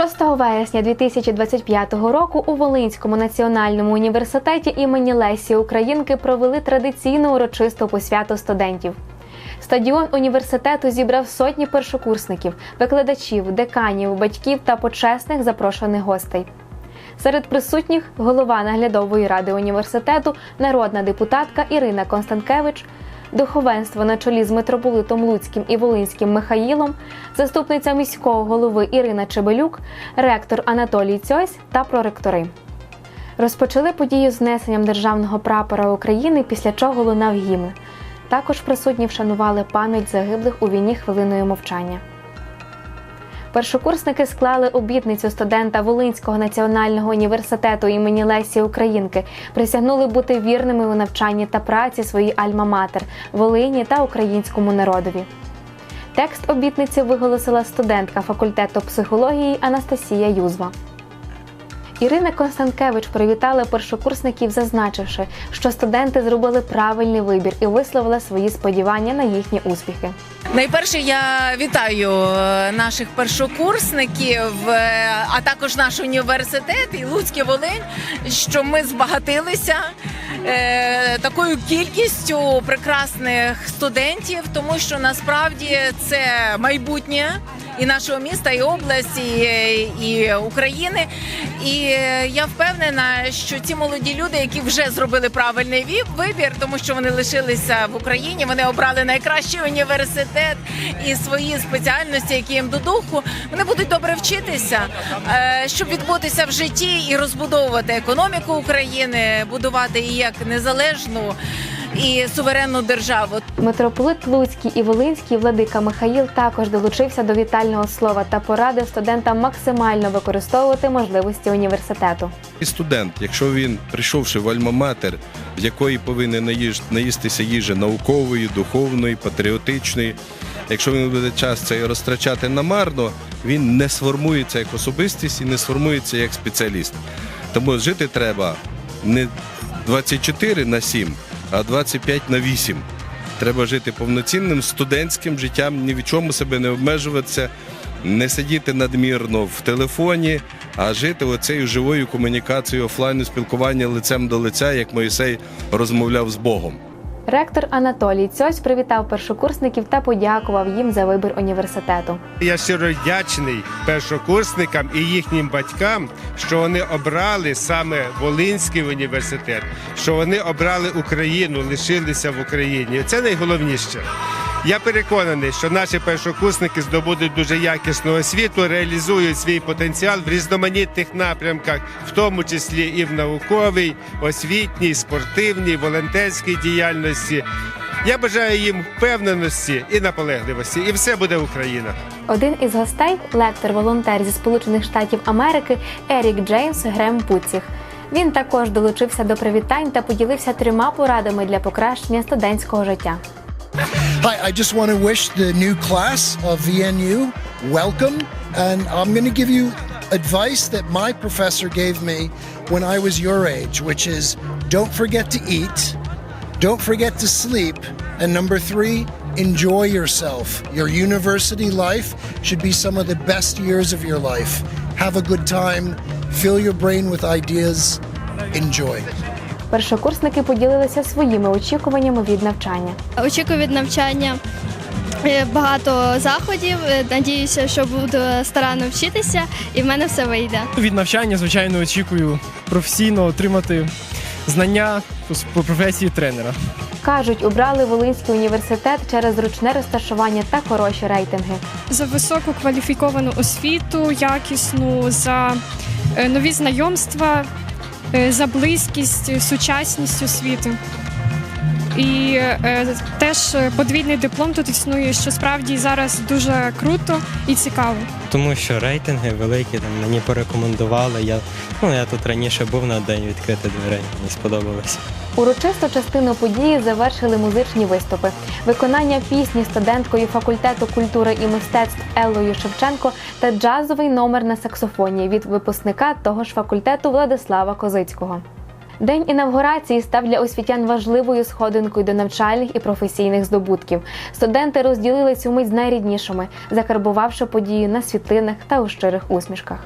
6 вересня 2025 року у Волинському національному університеті імені Лесі Українки провели традиційну урочисту посвяту студентів. Стадіон університету зібрав сотні першокурсників, викладачів, деканів, батьків та почесних запрошених гостей. Серед присутніх голова наглядової ради університету, народна депутатка Ірина Констанкевич, духовенство на чолі з митрополитом Луцьким і Волинським Михаїлом, заступниця міського голови Ірина Чебелюк, ректор Анатолій Цьось та проректори. Розпочали подію з знесенням державного прапора України, після чого лунав гімн. Також присутні вшанували пам'ять загиблих у війні хвилиною мовчання. Першокурсники склали обітницю студента Волинського національного університету імені Лесі Українки, присягнули бути вірними у навчанні та праці своїй альма-матер, Волині та українському народові. Текст обітниці виголосила студентка факультету психології Анастасія Юзва. Ірина Констанкевич привітала першокурсників, зазначивши, що студенти зробили правильний вибір і висловила свої сподівання на їхні успіхи. Найперше я вітаю е, наших першокурсників, е, а також наш університет і Луцький Волинь, що ми збагатилися е, такою кількістю прекрасних студентів, тому що насправді це майбутнє. І нашого міста, і області, і, і України. І е, я впевнена, що ці молоді люди, які вже зробили правильний вибір, тому що вони лишилися в Україні, вони обрали найкращий університет і свої спеціальності, які їм до духу, вони будуть добре вчитися, е, щоб відбутися в житті і розбудовувати економіку України, будувати її як незалежну і суверенну державу. Митрополит Луцький і Волинський владика Михаїл також долучився до вітального слова та порадив студентам максимально використовувати можливості університету. І студент, якщо він, прийшовши в альма-матер, в якої повинен наїстися їжі наукової, духовної, патріотичної, якщо він буде час цей розтрачати намарно, він не сформується як особистість і не сформується як спеціаліст. Тому жити треба не 24 на 7, а 25 на 8. Треба жити повноцінним студентським життям, ні в чому себе не обмежуватися, не сидіти надмірно в телефоні, а жити оцею живою комунікацією, офлайну спілкування лицем до лиця, як Моїсей розмовляв з Богом. Ректор Анатолій Цьось привітав першокурсників та подякував їм за вибір університету. Я щиро вдячний першокурсникам і їхнім батькам, що вони обрали саме Волинський університет, що вони обрали Україну, лишилися в Україні. Це найголовніше. Я переконаний, що наші першокурсники здобудуть дуже якісну освіту, реалізують свій потенціал в різноманітних напрямках, в тому числі і в науковій, освітній, спортивній, волонтерській діяльності. Я бажаю їм впевненості і наполегливості, і все буде Україна. Один із гостей, лектор-волонтер зі Сполучених Штатів Америки Ерік Джеймс Грем Пуціх. Він також долучився до привітань та поділився трьома порадами для покращення студентського життя. Hi, I just want to wish the new class of VNU welcome, and I'm going to give you advice that my professor gave me when I was your age, which is don't forget to eat, don't forget to sleep, and number three, enjoy yourself. Your university life should be some of the best years of your life. Have a good time, fill your brain with ideas, enjoy. Першокурсники поділилися своїми очікуваннями від навчання. Очікую від навчання е, багато заходів. Е, Надіюся, що буду старанно вчитися, і в мене все вийде. Від навчання, звичайно, очікую професійно отримати знання по професії тренера. Кажуть, обрали Волинський університет через зручне розташування та хороші рейтинги. за високу кваліфіковану освіту, якісну, за е, нові знайомства, за близькість, е, сучасність освіти. І е, теж подвійний диплом тут існує, що справді зараз дуже круто і цікаво. Тому що рейтинги великі, там мені порекомендували. Я, ну, я тут раніше був на день відкритих дверей, мені сподобалося. Урочисту частину події завершили музичні виступи. Виконання пісні студенткою факультету культури і мистецтв Еллою Шевченко та джазовий номер на саксофоні від випускника того ж факультету Владислава Козицького. День інавгурації став для освітян важливою сходинкою до навчальних і професійних здобутків. Студенти розділили цю мить з найріднішими, закарбувавши подію на світлинах та у щирих усмішках.